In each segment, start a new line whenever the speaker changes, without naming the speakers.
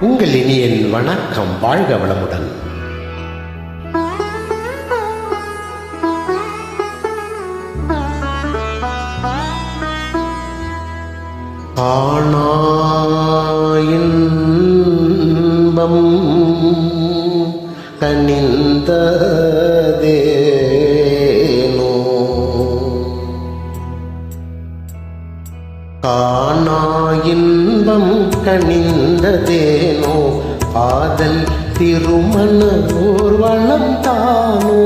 உங்கள் இனியன் வணக்கம். வாழ்க வளமுடன். ஆனாயின்பம் தனிந்த காணா இன்பம் கனிந்ததேனோ? காதல் திருமண ஊர்வலம் தானோ?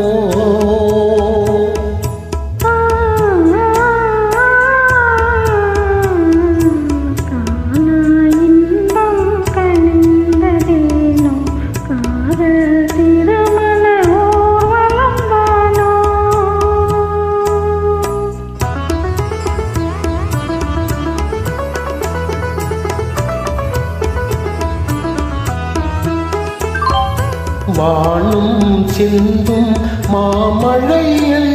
வாழும் சிந்தும் மாமழையில்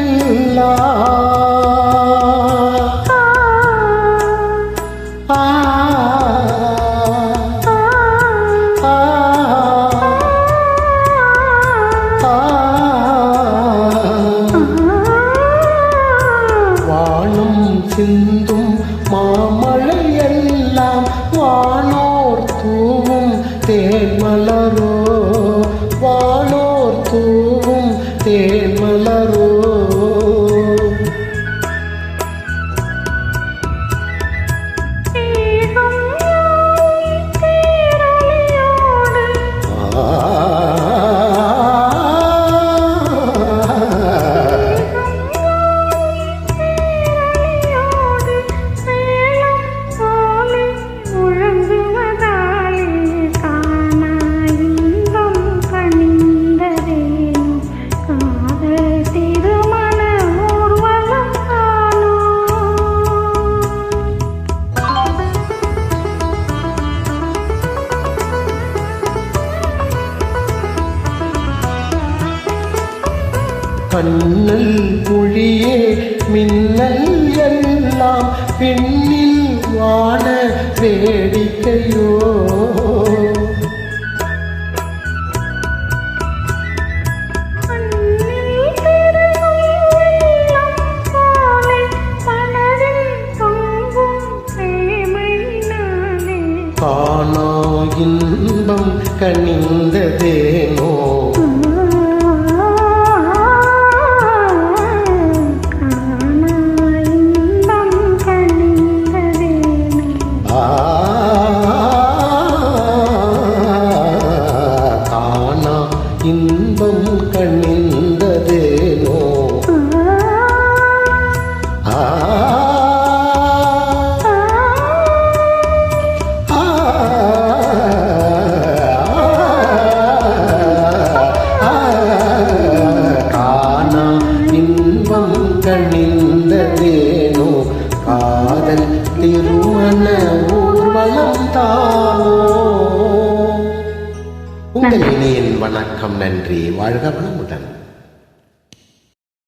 தூவும் கண்ணல் மொழியே மின்னல் எல்லாம் பெண்ணில் வான வேடிக்கையோ. காணா இன்பம் கனிந்ததேனோ.
இன்பம்
கண்ணிந்ததேனோ ஆ. காணா இன்பம் கணிந்ததேனோ காதல் திருமண ஊர்வலம் தானோ. உங்கள் இனியின் வணக்கம் நன்றி. வாழ்க வளமுடன்.